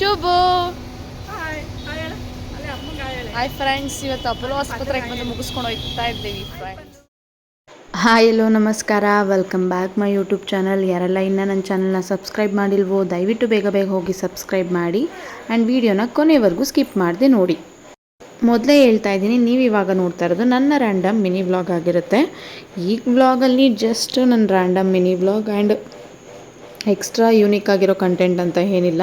ಚುಬು. Hi friends ಇವತ್ತು Apollo ಆಸ್ಪತ್ರೆಗೆ ಬಂದು ಮುಗಿಸ್ಕೊಂಡು ಹೋಗ್ತಾ ಇದ್ದೀವಿ ಫ್ರೆಂಡ್ಸ್ ಹಾಯ್ ಎಲ್ಲೋ ನಮಸ್ಕಾರ. Welcome back my YouTube channel ಯಾರೆಲ್ಲ ಇನ್ನೂ ನನ್ನ ಚಾನಲ್ನ ಸಬ್ಸ್ಕ್ರೈಬ್ ಮಾಡಿಲ್ವೋ ದಯವಿಟ್ಟು ಬೇಗ ಬೇಗ ಹೋಗಿ ಸಬ್ಸ್ಕ್ರೈಬ್ ಮಾಡಿ. ಆ್ಯಂಡ್ ವಿಡಿಯೋನ ಕೊನೆವರೆಗೂ ಸ್ಕಿಪ್ ಮಾಡದೆ ನೋಡಿ. ಮೊದಲೇ ಹೇಳ್ತಾ ಇದ್ದೀನಿ ನೀವು ಇವಾಗ ನೋಡ್ತಾ ಇರೋದು ನನ್ನ ರ್ಯಾಂಡಮ್ ಮಿನಿ ವ್ಲಾಗ್ ಆಗಿರುತ್ತೆ. ಈ ವ್ಲಾಗಲ್ಲಿ ಜಸ್ಟ್ ನನ್ನ random mini vlog and extra unique ಆಗಿರೋ ಕಂಟೆಂಟ್ ಅಂತ ಏನಿಲ್ಲ.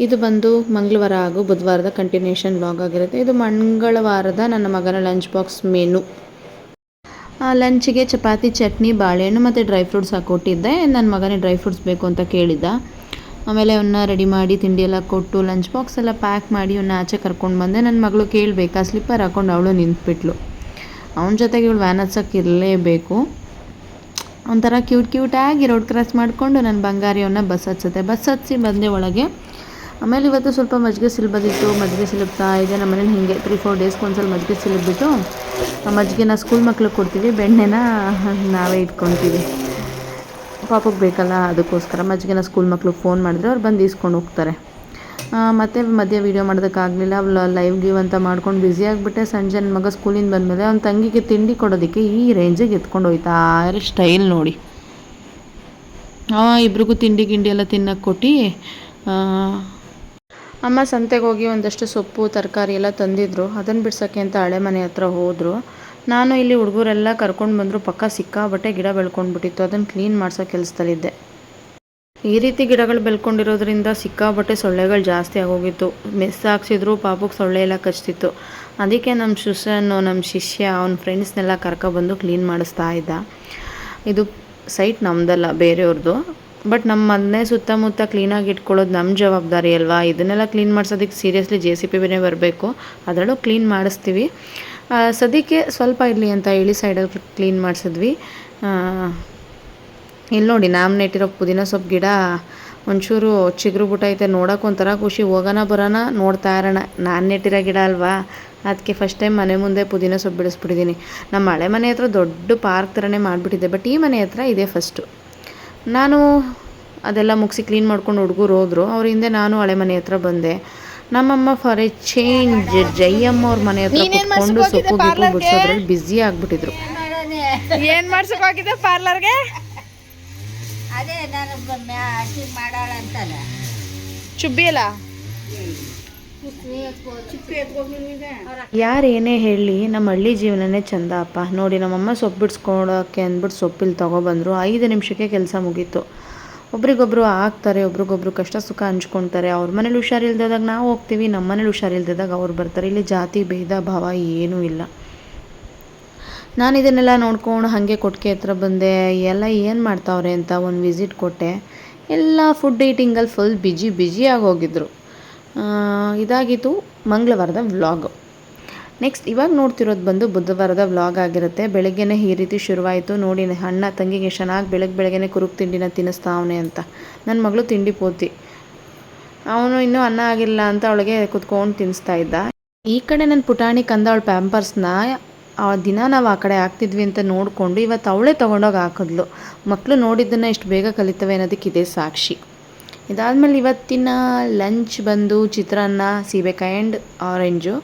ಇದು ಬಂದು ಮಂಗಳವಾರ ಹಾಗೂ ಬುಧವಾರದ ಕಂಟಿನ್ಯೂಷನ್ ಬ್ಲಾಗ್ ಆಗಿರುತ್ತೆ. ಇದು ಮಂಗಳವಾರದ ನನ್ನ ಮಗನ ಲಂಚ್ ಬಾಕ್ಸ್ ಮೆನು ಲಂಚಿಗೆ ಚಪಾತಿ, ಚಟ್ನಿ, ಬಾಳೆಹಣ್ಣು ಮತ್ತು ಡ್ರೈ ಫ್ರೂಟ್ಸ್ ಹಾಕ್ಕೊಟ್ಟಿದ್ದೆ ನನ್ನ ಮಗನೇ ಡ್ರೈ ಫ್ರೂಟ್ಸ್ ಬೇಕು ಅಂತ ಕೇಳಿದ್ದ. ಆಮೇಲೆ ಅವನ್ನ ರೆಡಿ ಮಾಡಿ ತಿಂಡಿ ಎಲ್ಲ ಕೊಟ್ಟು ಲಂಚ್ ಬಾಕ್ಸ್ ಎಲ್ಲ ಪ್ಯಾಕ್ ಮಾಡಿ ಅವನ್ನ ಆಚೆ ಕರ್ಕೊಂಡು ಬಂದೆ. ನನ್ನ ಮಗಳು ಕೇಳಬೇಕಾ? ಸ್ಲಿಪ್ಪರ್ ಹಾಕೊಂಡು ಅವಳು ನಿಂತ್ಬಿಟ್ಲು. ಅವನ ಜೊತೆಗೆ ಇವಳು ವ್ಯಾನ್ ಹಚ್ಚಕ್ಕೆ ಇರಲೇಬೇಕು. ಒಂಥರ ಕ್ಯೂಟ್ ಕ್ಯೂಟಾಗಿ ರೋಡ್ ಕ್ರಾಸ್ ಮಾಡಿಕೊಂಡು ನನ್ನ ಬಂಗಾರಿಯವನ್ನ ಬಸ್ ಹತ್ಸುತ್ತೆ. ಬಸ್ ಹತ್ಸಿ ಬಂದೆ ಒಳಗೆ. ಆಮೇಲೆ ಇವತ್ತು ಸ್ವಲ್ಪ ಮಜ್ಜಿಗೆ ಸಿಲ್ಬದಿತ್ತು ಮಜ್ಜಿಗೆ ಸಿಲುಬ್ತಾ ಇದೆ. ನಮ್ಮ ಮನೇಲಿ ಹೀಗೆ ತ್ರೀ ಫೋರ್ ಡೇಸ್ಗೆ ಒಂದ್ಸಲ ಮಜ್ಜಿಗೆ ಸಿಲುಬಿಟ್ಟು ಆ ಮಜ್ಜಿಗೆನ ಸ್ಕೂಲ್ ಮಕ್ಳಿಗೆ ಕೊಡ್ತೀವಿ. ಬೆಣ್ಣೆನ ನಾವೇ ಇಟ್ಕೊತೀವಿ. ಪಾಪಕ್ಕೆ ಬೇಕಲ್ಲ, ಅದಕ್ಕೋಸ್ಕರ ಮಜ್ಜಿಗೆನ ಸ್ಕೂಲ್ ಮಕ್ಳಿಗೆ ಫೋನ್ ಮಾಡಿದ್ರೆ ಅವ್ರು ಬಂದು ಈಸ್ಕೊಂಡು ಹೋಗ್ತಾರೆ. ಮತ್ತು ಮಧ್ಯೆ ವೀಡಿಯೋ ಮಾಡೋದಕ್ಕಾಗಲಿಲ್ಲ. ಲೈವ್ ಗೀವ್ ಅಂತ ಮಾಡ್ಕೊಂಡು ಬ್ಯುಸಿ ಆಗಿಬಿಟ್ಟೆ. ಸಂಜೆ ನನ್ನ ಮಗ ಸ್ಕೂಲಿಂದ ಬಂದಮೇಲೆ ಅವ್ನ ತಂಗಿಗೆ ತಿಂಡಿ ಕೊಡೋದಕ್ಕೆ ಈ ರೇಂಜಿಗೆ ಎತ್ಕೊಂಡು ಹೋಯ್ತಾರೆ ಸ್ಟೈಲ್ ನೋಡಿ. ಇಬ್ರಿಗೂ ತಿಂಡಿ ಗಿಂಡಿ ಎಲ್ಲ ತಿನ್ನಕ್ಕೆ ಕೊಟ್ಟು ಅಮ್ಮ ಸಂತೆಗೆ ಹೋಗಿ ಒಂದಷ್ಟು ಸೊಪ್ಪು, ತರಕಾರಿ ಎಲ್ಲ ತಂದಿದ್ರು. ಅದನ್ನು ಬಿಡ್ಸೋಕ್ಕೆ ಅಂತ ಹಳೆ ಮನೆ ಹತ್ರ ಹೋದರು. ನಾನು ಇಲ್ಲಿ ಹುಡುಗರೆಲ್ಲ ಕರ್ಕೊಂಡು ಬಂದರು. ಪಕ್ಕ ಸಿಕ್ಕಾಬಟ್ಟೆ ಗಿಡ ಬೆಳ್ಕೊಂಡ್ಬಿಟ್ಟಿತ್ತು. ಅದನ್ನು ಕ್ಲೀನ್ ಮಾಡಿಸೋ ಕೆಲಸದಲ್ಲಿದ್ದೆ. ಈ ರೀತಿ ಗಿಡಗಳು ಬೆಳ್ಕೊಂಡಿರೋದ್ರಿಂದ ಸಿಕ್ಕಾಬಟ್ಟೆ ಸೊಳ್ಳೆಗಳು ಜಾಸ್ತಿ ಆಗೋಗಿತ್ತು. ಮೆಸ್ ಹಾಕ್ಸಿದ್ರು ಪಾಪಕ್ಕೆ ಸೊಳ್ಳೆ ಎಲ್ಲ ಕಚ್ತಿತ್ತು. ಅದಕ್ಕೆ ನಮ್ಮ ಶಿಷ್ಯನು ನಮ್ಮ ಶಿಷ್ಯ, ಅವನ ಫ್ರೆಂಡ್ಸ್ನೆಲ್ಲ ಕರ್ಕೊಬಂದು ಕ್ಲೀನ್ ಮಾಡಿಸ್ತಾ ಇದ್ದ. ಇದು ಸೈಟ್ ನಮ್ಮದಲ್ಲ ಬೇರೆಯವ್ರದ್ದು ಬಟ್ ನಮ್ಮ ಮನೆ ಸುತ್ತಮುತ್ತ ಕ್ಲೀನಾಗಿ ಇಟ್ಕೊಳ್ಳೋದು ನಮ್ಮ ಜವಾಬ್ದಾರಿ ಅಲ್ವಾ? ಇದನ್ನೆಲ್ಲ ಕ್ಲೀನ್ ಮಾಡ್ಸೋದಕ್ಕೆ ಸೀರಿಯಸ್ಲಿ ಜೆ ಸಿ ಬಿನೇ ಬರಬೇಕು. ಅದರಲ್ಲೂ ಕ್ಲೀನ್ ಮಾಡಿಸ್ತೀವಿ. ಸದ್ಯಕ್ಕೆ ಸ್ವಲ್ಪ ಇರಲಿ ಅಂತ ಹೇಳಿ ಸೈಡಲ್ಲಿ ಕ್ಲೀನ್ ಮಾಡಿಸಿದ್ವಿ. ಇಲ್ಲಿ ನೋಡಿ ನಾವು ನೆಟ್ಟಿರೋ ಪುದೀನ ಸೊಪ್ಪು ಗಿಡ ಒಂಚೂರು ಚಿಗುರು ಬಿಟ್ಟೈತೆ ನೋಡೋಕೆ ಒಂಥರ ಖುಷಿ. ಹೋಗೋಣ ಬರೋಣ ನೋಡ್ತಾ ಇರೋಣ. ನಾನು ನೆಟ್ಟಿರೋ ಗಿಡ ಅಲ್ವಾ? ಅದಕ್ಕೆ ಫಸ್ಟ್ ಟೈಮ್ ಮನೆ ಮುಂದೆ ಪುದೀನ ಸೊಪ್ಪು ಬಿಡಿಸ್ಬಿಟ್ಟಿದ್ದೀನಿ ನಮ್ಮ ಹಳೆ ಮನೆ ಹತ್ರ ದೊಡ್ಡ ಪಾರ್ಕ್ ಥರನೇ ಮಾಡಿಬಿಟ್ಟಿದ್ದೆ ಬಟ್ ಈ ಮನೆ ಹತ್ರ ಇದೇ ಫಸ್ಟು ನಾನು ಅದೆಲ್ಲ ಮುಗಿಸಿ ಕ್ಲೀನ್ ಮಾಡ್ಕೊಂಡು ಹುಡುಗರು ಹೋದರು. ಅವ್ರ ಹಿಂದೆ ನಾನು ಹಳೆ ಮನೆ ಹತ್ರ ಬಂದೆ. ನಮ್ಮಮ್ಮ ಫಾರ್ ಎ ಚೇಂಜ್ ಜಯಮ್ಮ ಅವ್ರ ಮನೆ ಹತ್ರ ಕುತ್ಕೊಂಡು ಸೊಪ್ಪು ಗಿಪ್ಪು ಬಿಡಿಸೋದ್ರಲ್ಲಿ ಬ್ಯುಸಿ ಆಗಿಬಿಟ್ಟಿದ್ರು. ಏನು ಮಾಡ್ಸಕ್ ಹೋಗಿದೆ ಪಾರ್ಲರ್ಗೆ ಅದೇ ನಾನು ಮಾಡಾಳ ಅಂತಲ್ಲ ಅಲ್ಲ ಯಾರೇನೇ ಹೇಳಿ ನಮ್ಮ ಹಳ್ಳಿ ಜೀವನನೇ ಚಂದ, ಅಪ್ಪ. ನೋಡಿ, ನಮ್ಮಮ್ಮ ಸೊಪ್ಪು ಬಿಡಿಸ್ಕೊಳಕ್ಕೆ ಅಂದ್ಬಿಟ್ಟು ಸೊಪ್ಪಿಲ್ಲಿ ತೊಗೊಬಂದರು. ಐದು ನಿಮಿಷಕ್ಕೆ ಕೆಲಸ ಮುಗೀತು. ಒಬ್ರಿಗೊಬ್ರು ಆಗ್ತಾರೆ, ಒಬ್ರಿಗೊಬ್ರು ಕಷ್ಟ ಸುಖ ಹಂಚ್ಕೊಳ್ತಾರೆ. ಅವ್ರ ಮನೇಲಿ ಹುಷಾರಿಲ್ದಾಗ ನಾವು ಹೋಗ್ತೀವಿ ನಮ್ಮ ಮನೇಲಿ ಹುಷಾರಿಲ್ದಾಗ ಅವ್ರು ಬರ್ತಾರೆ. ಇಲ್ಲಿ ಜಾತಿ, ಭೇದ, ಭಾವ ಏನೂ ಇಲ್ಲ. ನಾನು ಇದನ್ನೆಲ್ಲ ನೋಡ್ಕೊಂಡು ಹಾಗೆ ಕೊಟ್ಟಿಗೆ ಹತ್ರ ಬಂದೆ. ಎಲ್ಲ ಏನು ಮಾಡ್ತಾವ್ರೆ ಅಂತ ಒಂದು ವಿಸಿಟ್ ಕೊಟ್ಟೆ. ಎಲ್ಲ ಫುಡ್ ಈಟಿಂಗಲ್ಲಿ ಫುಲ್ ಬಿಜಿ ಬಿಜಿಯಾಗಿ ಹೋಗಿದ್ರು. ಇದಾಗಿತ್ತು ಮಂಗಳವಾರದ ವ್ಲಾಗ್. ನೆಕ್ಸ್ಟ್, ಇವಾಗ ನೋಡ್ತಿರೋದು ಬಂದು ಬುಧವಾರದ ವ್ಲಾಗ್ ಆಗಿರುತ್ತೆ. ಬೆಳಗ್ಗೆನೇ ಈ ರೀತಿ ಶುರುವಾಯಿತು. ನೋಡಿ, ಅಣ್ಣ ತಂಗಿಗೆ ಚೆನ್ನಾಗಿ ಬೆಳಗ್ಗೆ ಬೆಳಗ್ಗೆನೇ ಕುರುಕ್ ತಿಂಡಿನ ತಿನ್ನಿಸ್ತಾವನೆ ಅಂತ. ನನ್ನ ಮಗಳು ತಿಂಡಿ ಪೋತಿ ಅವನು ಇನ್ನೂ ಅನ್ನ ಆಗಿಲ್ಲ ಅಂತ ಅವಳಿಗೆ ಕುತ್ಕೊಂಡು ತಿನ್ನಿಸ್ತಾ ಇದ್ದ. ಈ ಕಡೆ ನನ್ನ ಪುಟಾಣಿ ಕಂದ ಅವಳ ಪ್ಯಾಂಪರ್ಸ್ನ ಆ ದಿನ ನಾವು ಆ ಕಡೆ ಹಾಕ್ತಿದ್ವಿ ಅಂತ ನೋಡಿಕೊಂಡು ಇವತ್ತು ಅವಳೇ ತೊಗೊಂಡೋಗಿ ಹಾಕಿದ್ಲು. ಮಕ್ಕಳು ನೋಡಿದ್ದನ್ನು ಇಷ್ಟು ಬೇಗ ಕಲಿತವೆ ಅನ್ನೋದಕ್ಕೆ ಇದೇ ಸಾಕ್ಷಿ. ಇದಾದಮೇಲೆ ಇವತ್ತಿನ ಲಂಚ್ ಬಂದು ಚಿತ್ರಾನ್ನ, ಸೀಬೆಕಾಯಿ ಆ್ಯಂಡ್ ಆರೆಂಜು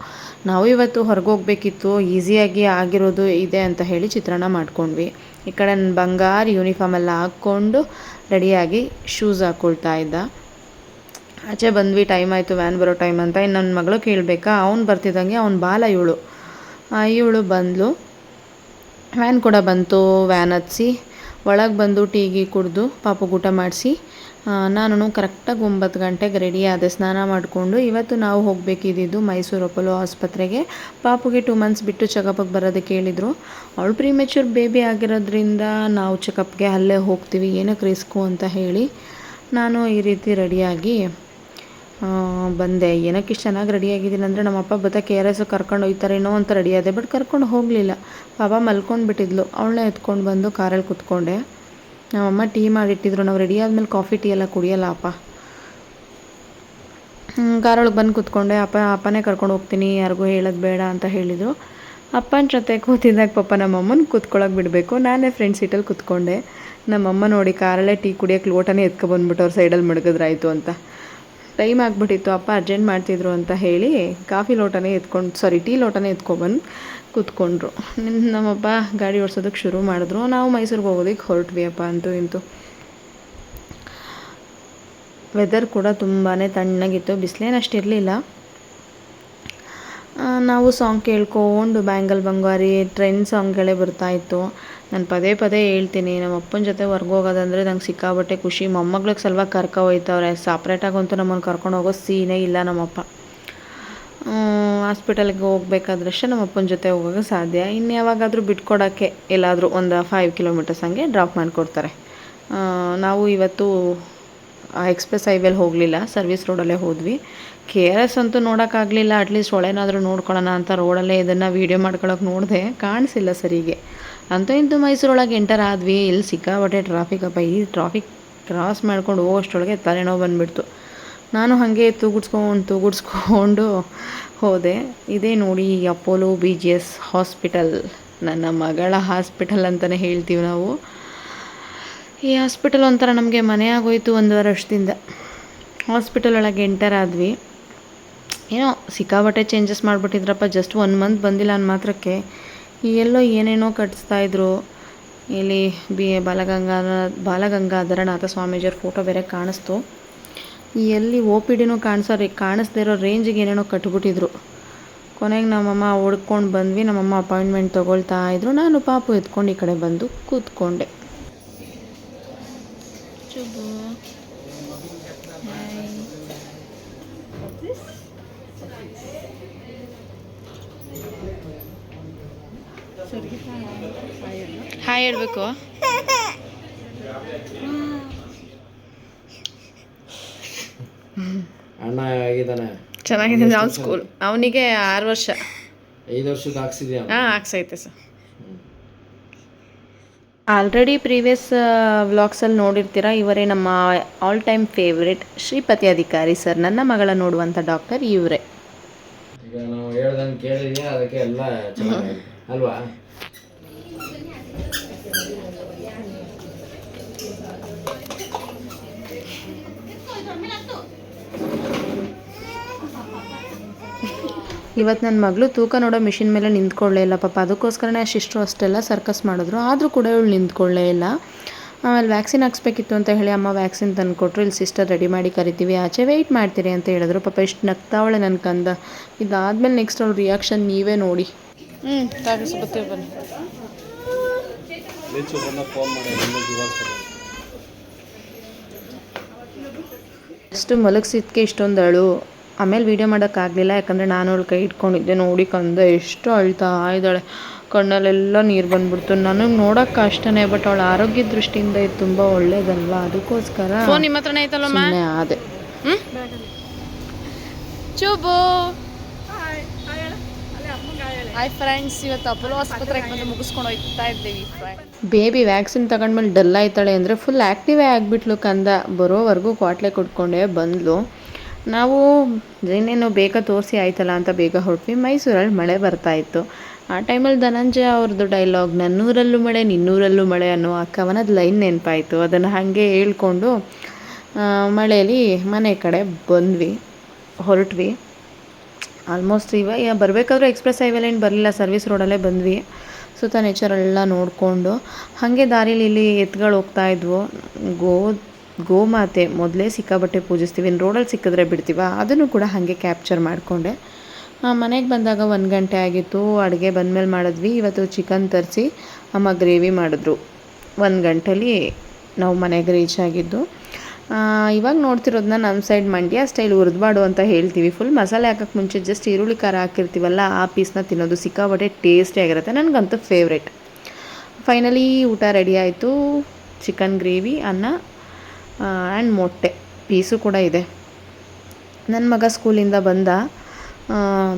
ನಾವು ಇವತ್ತು ಹೊರಗೆ ಹೋಗಬೇಕಿತ್ತು. ಈಸಿಯಾಗಿ ಆಗಿರೋದು ಇದೆ ಅಂತ ಹೇಳಿ ಚಿತ್ರಾನ್ನ ಮಾಡ್ಕೊಂಡ್ವಿ. ಈ ಕಡೆ ನನ್ನ ಬಂಗಾರ ಯೂನಿಫಾರ್ಮ್ ಎಲ್ಲ ಹಾಕ್ಕೊಂಡು ರೆಡಿಯಾಗಿ ಶೂಸ್ ಹಾಕ್ಕೊಳ್ತಾ ಇದ್ದ. ಆಚೆ ಬಂದ್ವಿ ಟೈಮ್ ಆಯಿತು ವ್ಯಾನ್ ಬರೋ ಟೈಮ್ ಅಂತ. ಇನ್ನು ನನ್ನ ಮಗಳು ಕೇಳಬೇಕಾ? ಅವ್ನು ಬರ್ತಿದ್ದಂಗೆ ಅವ್ನು ಬಾಲ ಇವಳು. ಇವಳು ಬಂದಳು ವ್ಯಾನ್ ಕೂಡ ಬಂತು ವ್ಯಾನ್ ಹತ್ಸಿ. ಒಳಗೆ ಬಂದು ಟೀಗಿ ಕುಡಿದು, ಪಾಪು ಊಟ ಮಾಡಿಸಿ. ನಾನು ಕರೆಕ್ಟಾಗಿ ಒಂಬತ್ತು ಗಂಟೆಗೆ ರೆಡಿ ಆದೆ. ಸ್ನಾನ ಮಾಡಿಕೊಂಡು ಇವತ್ತು ನಾವು ಹೋಗಬೇಕಿದ್ದು ಮೈಸೂರು ಅಪೋಲೋ ಆಸ್ಪತ್ರೆಗೆ. ಪಾಪುಗೆ ಟೂ ಮಂತ್ಸ್ ಬಿಟ್ಟು ಚೆಕಪ್ಗೆ ಬರೋದಕ್ಕೆ ಹೇಳಿದರು ಅವಳು ಪ್ರೀಮೆಚೂರ್ ಬೇಬಿ ಆಗಿರೋದ್ರಿಂದ ನಾವು ಚೆಕಪ್ಗೆ ಅಲ್ಲೇ ಹೋಗ್ತೀವಿ, ಏನಕ್ಕೆ ರಿಸ್ಕು ಅಂತ ಹೇಳಿ ನಾನು ಈ ರೀತಿ ರೆಡಿಯಾಗಿ ಬಂದೆ. ಏನಕ್ಕೆ ಇಷ್ಟು ಚೆನ್ನಾಗಿ ರೆಡಿಯಾಗಿದ್ದೀನಿ ಅಂದರೆ ನಮ್ಮಪ್ಪ ಬತ್ತ ಕೆ ಆರ್ ಎಸ್ ಕರ್ಕೊಂಡು ಹೋಗ್ತಾರೇನೋ ಅಂತ ರೆಡಿ ಆದೆ. ಬಟ್ ಕರ್ಕೊಂಡು ಹೋಗಲಿಲ್ಲ. ಪಾಪ ಮಲ್ಕೊಂಡು ಬಿಟ್ಟಿದ್ಲು ಅವಳನ್ನ ಎತ್ಕೊಂಡು ಬಂದು ಕಾರಲ್ಲಿ ಕುತ್ಕೊಂಡೆ. ನಮ್ಮಮ್ಮ ಟೀ ಮಾಡಿಟ್ಟಿದ್ರು. ನಾವು ರೆಡಿ ಆದಮೇಲೆ ಕಾಫಿ ಟೀ ಎಲ್ಲ ಕುಡಿಯಲ್ಲ, ಅಪ್ಪ. ಕಾರೊಳಗೆ ಬಂದು ಕುತ್ಕೊಂಡೆ. ಅಪ್ಪ, ಅಪ್ಪನೇ ಕರ್ಕೊಂಡು ಹೋಗ್ತೀನಿ, ಯಾರಿಗೂ ಹೇಳೋದು ಬೇಡ ಅಂತ ಹೇಳಿದರು. ಅಪ್ಪನ ಜೊತೆ ಕೂತಿದ್ದಾಗ ಪಾಪ ನಮ್ಮಮ್ಮನ ಕೂತ್ಕೊಳ್ಳೋಕೆ ಬಿಡಬೇಕು. ನಾನೇ ಫ್ರೆಂಡ್ ಸೀಟಲ್ಲಿ ಕೂತ್ಕೊಂಡೆ. ನಮ್ಮಮ್ಮ ನೋಡಿ ಕಾರಲ್ಲೇ ಟೀ ಕುಡಿಯೋಕೆ ಲೋಟನೇ ಎತ್ಕೊಬಂದ್ಬಿಟ್ಟು ಅವ್ರ ಸೈಡಲ್ಲಿ ಮಡಗಿದ್ರಾಯ್ತು ಅಂತ. ಟೈಮ್ ಆಗಿಬಿಟ್ಟಿತ್ತು, ಅಪ್ಪ ಅರ್ಜೆಂಟ್ ಮಾಡ್ತಿದ್ರು ಅಂತ ಹೇಳಿ ಕಾಫಿ ಲೋಟನೇ ಎತ್ಕೊಂಡು ಸಾರಿ ಟೀ ಲೋಟನೇ ಎತ್ಕೊಬಂದು ಕೂತ್ಕೊಂಡ್ರು. ನಮ್ಮಪ್ಪ ಗಾಡಿ ಓಡಿಸೋದಕ್ಕೆ ಶುರು ಮಾಡಿದ್ರು. ನಾವು ಮೈಸೂರಿಗೆ ಹೋಗೋದಕ್ಕೆ ಹೊರಟ್ವಿ, ಅಪ್ಪ, ಅಂತೂ ಇಂತು. ವೆದರ್ ಕೂಡ ತುಂಬಾ ತಣ್ಣಗಿತ್ತು ಬಿಸಿಲೇನಷ್ಟು ಇರಲಿಲ್ಲ. ನಾವು ಸಾಂಗ್ ಕೇಳ್ಕೊಂಡು ಬ್ಯಾಂಗಲ್ ಬಂಗಾರಿ ಟ್ರೆಂಡ್ ಸಾಂಗ್ಗಳೇ ಬರ್ತಾಯಿತ್ತು ನಾನು ಪದೇ ಪದೇ ಹೇಳ್ತೀನಿ ನಮ್ಮ ಅಪ್ಪನ ಜೊತೆ ಹೋಗೋದಂದರೆ ನಂಗೆ ಸಿಕ್ಕಾಬಟ್ಟೆ ಖುಷಿ. ಮೊಮ್ಮಗಳಿಗೆ ಸಲುವಾಗಿ ಕರ್ಕೊ ಹೋಯ್ತವ್ರೆ. ಸಪ್ರೇಟಾಗಂತೂ ನಮ್ಮನ್ನು ಕರ್ಕೊಂಡು ಹೋಗೋ ಸೀನೇ ಇಲ್ಲ ನಮ್ಮಪ್ಪ ಹಾಸ್ಪಿಟಲ್ಗೆ ಹೋಗ್ಬೇಕಾದ್ರಷ್ಟೇ ನಮ್ಮ ಅಪ್ಪನ ಜೊತೆ ಹೋಗೋಕ್ಕೆ ಸಾಧ್ಯ. ಇನ್ನು ಯಾವಾಗಾದರೂ ಬಿಟ್ಕೊಡೋಕ್ಕೆ ಎಲ್ಲಾದರೂ ಒಂದು ಫೈವ್ ಕಿಲೋಮೀಟರ್ಸ್ ಹಂಗೆ ಡ್ರಾಪ್ ಮಾಡಿಕೊಡ್ತಾರೆ. ನಾವು ಇವತ್ತು ಎಕ್ಸ್ಪ್ರೆಸ್ ಹೈವೇಲಿ ಹೋಗಲಿಲ್ಲ, ಸರ್ವಿಸ್ ರೋಡಲ್ಲೇ ಹೋದ್ವಿ. ಕೆ ಆರ್ ಎಸ್ ಅಂತೂ ನೋಡೋಕ್ಕಾಗಲಿಲ್ಲ ಅಟ್ಲೀಸ್ಟ್ ಒಳೇನಾದರೂ ನೋಡ್ಕೊಳ್ಳೋಣ ಅಂತ ರೋಡಲ್ಲೇ ಇದನ್ನು ವೀಡಿಯೋ ಮಾಡ್ಕೊಳಕ್ಕೆ ನೋಡಿದೆ. ಕಾಣಿಸಿಲ್ಲ ಸರಿಗೆ. ಅಂತೂ ಇಂತೂ ಮೈಸೂರೊಳಗೆ ಎಂಟರ್ ಆದ್ವಿ. ಇಲ್ಲಿ ಸಿಕ್ಕಾಪಟ್ಟೆ ಟ್ರಾಫಿಕ್ ಅಪ್ಪ, ಈ ಟ್ರಾಫಿಕ್ ಕ್ರಾಸ್ ಮಾಡ್ಕೊಂಡು ಹೋಗೋಷ್ಟೊಳಗೆ ತಲೆನೋವು ಬಂದುಬಿಡ್ತು. ನಾನು ಹಾಗೆ ತೂಗುಡ್ಸ್ಕೊಂಡು ತೂಗುಡ್ಸ್ಕೊಂಡು ಹೋದೆ. ಇದೇ ನೋಡಿ Apollo B G S hospital ನನ್ನ ಮಗಳ ಹಾಸ್ಪಿಟಲ್ ಅಂತಲೇ ಹೇಳ್ತೀವಿ ನಾವು. ಈ ಹಾಸ್ಪಿಟಲ್ ಒಂಥರ ನಮಗೆ ಮನೆ ಆಗೋಯ್ತು ಒಂದೂವರೆ ವರ್ಷದಿಂದ. ಹಾಸ್ಪಿಟಲ್ ಒಳಗೆ ಎಂಟರ್ ಆದ್ವಿ. ಏನೋ ಸಿಕ್ಕಾಬಟ್ಟೆ ಚೇಂಜಸ್ ಮಾಡಿಬಿಟ್ಟಿದ್ರಪ್ಪ ಜಸ್ಟ್ ಒನ್ ಮಂತ್ ಬಂದಿಲ್ಲ ಅನ್ನೋ ಮಾತ್ರಕ್ಕೆ. ಎಲ್ಲೋ ಏನೇನೋ ಕಟ್ಟಿಸ್ತಾ ಇದ್ರು. ಇಲ್ಲಿ ಬಿ ಬಾಲಗಂಗಾಧರ ಬಾಲಗಂಗಾಧರನಾಥ ಸ್ವಾಮೀಜಿಯವ್ರ ಫೋಟೋ ಬೇರೆ ಕಾಣಿಸ್ತು. ಎಲ್ಲಿ ಓ ಪಿ ಡಿನೂ ಕಾಣಿಸೋ ರೀ, ಕಾಣಿಸ್ದೇ ಇರೋ ರೇಂಜಿಗೆ ಏನೇನೋ ಕಟ್ಬಿಟ್ಟಿದ್ರು. ಕೊನೆಗೆ ನಮ್ಮಮ್ಮ ಹುಡ್ಕೊಂಡು ಬಂದ್ವಿ, ನಮ್ಮಮ್ಮ ಅಪಾಯಿಂಟ್ಮೆಂಟ್ ತೊಗೊಳ್ತಾ ಇದ್ರು. ನಾನು ಪಾಪು ಎತ್ಕೊಂಡು ಈ ಕಡೆ ಬಂದು ಕೂತ್ಕೊಂಡೆ. ಹಾಯ್ ಹೇಳ್ಬೇಕು ಅಣ್ಣ ಆಗಿದ್ದಾನೆ ಚೆನ್ನಾಗಿದೆ ಅವ್ನು ಸ್ಕೂಲ್ ಅವನಿಗೆ ಆರು ವರ್ಷ. ಐದು ವರ್ಷದ ಹಾಕ್ಸಿದ್ಯಾ ಹಾಂ ಹಾಕ್ಸೈತೆ ಸರ್. ಆಲ್ರೆಡಿ ಪ್ರೀವಿಯಸ್ ವ್ಲಾಗ್ಸಲ್ಲಿ ನೋಡಿರ್ತೀರಾ? ಇವರೇ ನಮ್ಮ ಆಲ್ ಟೈಮ್ ಫೇವ್ರೆಟ್ ಶ್ರೀಪತಿ ಅಧಿಕಾರಿ ಸರ್ ನನ್ನ ಮಗಳ ನೋಡುವಂಥ ಡಾಕ್ಟರ್ ಇವರೇ. ಈಗ ನಾವು ಹೇಳ್ದಂಗೆ ಕೇಳಿದೀನಿ ಅದಕ್ಕೆ ಎಲ್ಲ ಚೆನ್ನಾಗಿದೆ ಅಲ್ವಾ? ಇವತ್ತು ನನ್ನ ಮಗಳು ತೂಕ ನೋಡೋ ಮಿಷಿನ್ ಮೇಲೆ ನಿಂತ್ಕೊಳ್ಳೇ ಇಲ್ಲ ಪಾಪ. ಅದಕ್ಕೋಸ್ಕರನೇ ಅಷ್ಟಿಷ್ಟು ಅಷ್ಟೆಲ್ಲ ಸರ್ಕಸ್ ಮಾಡಿದ್ರು. ಆದರೂ ಕೂಡ ಇವಳು ನಿಂತ್ಕೊಳ್ಳೇ ಇಲ್ಲ. ಆಮೇಲೆ ವ್ಯಾಕ್ಸಿನ್ ಹಾಕ್ಸ್ಬೇಕಿತ್ತು ಅಂತ ಹೇಳಿ ಅಮ್ಮ ವ್ಯಾಕ್ಸಿನ್ ತಂದು ಕೊಟ್ಟರು ಇಲ್ಲಿ ಸಿಸ್ಟರ್ ರೆಡಿ ಮಾಡಿ ಕರಿತೀವಿ. ಆಚೆ ವೆಯ್ಟ್ ಮಾಡ್ತೀರಿ ಅಂತ ಹೇಳಿದ್ರು. ಪಾಪ ಇಷ್ಟು ನಗ್ತಾವಳೆ ನನ್ನ ಕಂದ. ಇದಾದಮೇಲೆ ನೆಕ್ಸ್ಟ್ ಅವ್ಳ ರಿಯಾಕ್ಷನ್ ನೀವೇ ನೋಡಿ. ಹ್ಞೂ ಬನ್ನಿ. ಅಷ್ಟು ಮಲಗಿಸಿದ್ಕೆ ಇಷ್ಟೊಂದು ಅಳು. ಆಮೇಲೆ ವೀಡಿಯೋ ಮಾಡೋಕ್ಕಾಗಲಿಲ್ಲ. ಯಾಕಂದರೆ ನಾನು ಅವಳು ಕೈ ಇಟ್ಕೊಂಡಿದ್ದೆ. ನೋಡಿ ಕಂದ ಎಷ್ಟು ಅಳ್ತಾ ಇದ್ದಾಳೆ. ಕಣ್ಣಲ್ಲೆಲ್ಲ ನೀರು ಬಂದ್ಬಿಡ್ತು. ನನಗೆ ನೋಡೋಕೆ ಕಷ್ಟನೇ ಬಟ್ ಅವಳ ಆರೋಗ್ಯ ದೃಷ್ಟಿಯಿಂದ ಇದು ತುಂಬ ಒಳ್ಳೇದಲ್ವಾ? ಅದಕ್ಕೋಸ್ಕರ ಫೋನ್ ನಿಮ್ಮ ಹತ್ರನೇ ಆಯ್ತಲ್ಲ ಸುಮ್ಮನೆ ಆದೆ. ಚೂಬು ಹಾಯ್ ಫ್ರೆಂಡ್ಸ್ ಇವತ್ತು ಅಪೋಲೋ ಆಸ್ಪತ್ರೆಗೆ ಬಂದು ಮುಗಿಸ್ಕೊಂಡು ಹೋಗ್ತಾ ಇದ್ದೀವಿ ಫ್ರೆಂಡ್ ಬೇಬಿ ವ್ಯಾಕ್ಸಿನ್ ತಗೊಂಡ್ಮೇಲೆ ಡಲ್ ಆಯ್ತಾಳೆ ಅಂದರೆ ಫುಲ್ ಆ್ಯಕ್ಟಿವೇ ಆಗಿಬಿಟ್ಲು ಕಂದ. ಬರೋವರೆಗೂ ಕ್ವಾಟ್ಲೆ ಕೊಟ್ಕೊಂಡೇ ಬಂದ್ಲು. ನಾವು ಏನೇನು ಬೇಗ ತೋರಿಸಿ ಆಯ್ತಲ್ಲ ಅಂತ ಬೇಗ ಹೊರಟ್ವಿ. ಮೈಸೂರಲ್ಲಿ ಮಳೆ ಬರ್ತಾ ಇತ್ತು. ಆ ಟೈಮಲ್ಲಿ ಧನಂಜಯ ಅವ್ರದ್ದು ಡೈಲಾಗ್ ನನ್ನೂರಲ್ಲೂ ಮಳೆ, ನಿನ್ನೂರಲ್ಲೂ ಮಳೆ ಅನ್ನೋ ಆ ಕವನದ ಲೈನ್ ನೆನಪಾಯಿತು. ಅದನ್ನು ಹಾಗೆ ಹೇಳ್ಕೊಂಡು ಮಳೆಯಲ್ಲಿ ಮನೆ ಕಡೆ ಬಂದ್ವಿ, ಹೊರಟ್ವಿ. ಆಲ್ಮೋಸ್ಟ್ ಇವಾಗ ಬರಬೇಕಾದ್ರೂ ಎಕ್ಸ್ಪ್ರೆಸ್ ಹೈವೇಲಿ ಏನು ಬರಲಿಲ್ಲ ಸರ್ವಿಸ್ ರೋಡಲ್ಲೇ ಬಂದ್ವಿ. ಸುತ್ತ ನೇಚರೆಲ್ಲ ನೋಡಿಕೊಂಡು, ಹಾಗೆ ದಾರಿಲಿ ಇಲ್ಲಿ ಎತ್ತುಗಳು ಹೋಗ್ತಾ ಇದ್ವು. ಗೋ ಗೋಮಾತೆ ಮೊದಲೇ ಸಿಕ್ಕಾಬಟ್ಟೆ ಪೂಜಿಸ್ತೀವಿ. ಇನ್ನು ರೋಡಲ್ಲಿ ಸಿಕ್ಕಿದ್ರೆ ಬಿಡ್ತೀವ? ಅದನ್ನು ಕೂಡ ಹಾಗೆ ಕ್ಯಾಪ್ಚರ್ ಮಾಡಿಕೊಂಡೆ. ಮನೆಗೆ ಬಂದಾಗ ಒಂದು ಗಂಟೆ ಆಗಿತ್ತು. ಅಡುಗೆ ಬಂದಮೇಲೆ ಮಾಡಿದ್ವಿ. ಇವತ್ತು ಚಿಕನ್ ತರಿಸಿ, ಅಮ್ಮ ಗ್ರೇವಿ ಮಾಡಿದ್ರು. ಒಂದು ಗಂಟೆಲಿ ನಾವು ಮನೆಗೆ ರೀಚ್ ಆಗಿದ್ದು. ಇವಾಗ ನೋಡ್ತಿರೋದನ್ನ ನಮ್ಮ ಸೈಡ್ ಮಂಡ್ಯ ಸ್ಟೈಲ್ ಹುರಿದ್ಬಾಡು ಅಂತ ಹೇಳ್ತೀವಿ. ಫುಲ್ ಮಸಾಲೆ ಹಾಕೋಕ್ಕೆ ಮುಂಚೆ ಜಸ್ಟ್ ಈರುಳ್ಳಿ ಖಾರ ಹಾಕಿರ್ತೀವಲ್ಲ, ಆ ಪೀಸ್ನ ತಿನ್ನೋದು ಸಿಕ್ಕಾಬಟ್ಟೆ ಟೇಸ್ಟಿ ಆಗಿರುತ್ತೆ. ನನಗಂತೂ ಫೇವ್ರೆಟ್ ಫೈನಲಿ ಊಟ ರೆಡಿ ಆಯಿತು. ಚಿಕನ್ ಗ್ರೇವಿ ಅನ್ನ ಆ್ಯಂಡ್ ಮೊಟ್ಟೆ. ಪೀಸು ಕೂಡ ಇದೆ. ನನ್ನ ಮಗ ಸ್ಕೂಲಿಂದ ಬಂದ.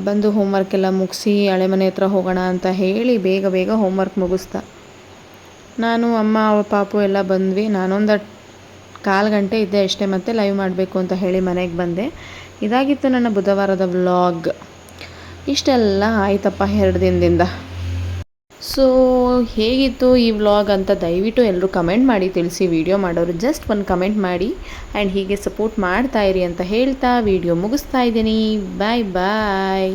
ಬಂದು ಹೋಮ್ವರ್ಕ್ ಎಲ್ಲ ಮುಗಿಸಿ ಹಳೆ ಮನೆ ಹತ್ರ ಹೋಗೋಣ ಅಂತ ಹೇಳಿ ಬೇಗ ಬೇಗ ಹೋಮ್ವರ್ಕ್ ಮುಗಿಸ್ದ. ನಾನು, ಅಮ್ಮ ಅವಳ ಪಾಪು ಎಲ್ಲ ಬಂದ್ವಿ. ನಾನೊಂದು ಕಾಲು ಗಂಟೆ ಇದ್ದೆ ಅಷ್ಟೇ ಮತ್ತೆ ಲೈವ್ ಮಾಡಬೇಕು ಅಂತ ಹೇಳಿ ಮನೆಗೆ ಬಂದೆ. ಇದಾಗಿತ್ತು ನನ್ನ ಬುಧವಾರದ ವ್ಲಾಗ್ ಇಷ್ಟೆಲ್ಲ ಆಯ್ತಪ್ಪ ಎರಡು ದಿನದಿಂದ. ಸೊ ಹೇಗಿತ್ತು ಈ ವ್ಲಾಗ್ ಅಂತ ದಯವಿಟ್ಟು ಎಲ್ಲರೂ ಕಮೆಂಟ್ ಮಾಡಿ, ತಿಳಿಸಿ. ವಿಡಿಯೋ ಮಾಡೋರು ಜಸ್ಟ್ ಒಂದು ಕಮೆಂಟ್ ಮಾಡಿ ಆ್ಯಂಡ್ ಹೀಗೆ ಸಪೋರ್ಟ್ ಮಾಡ್ತಾ ಇರಿ ಅಂತ ಹೇಳ್ತಾ. ವಿಡಿಯೋ ಮುಗಿಸ್ತಾ ಇದ್ದೀನಿ. ಬಾಯ್ ಬಾಯ್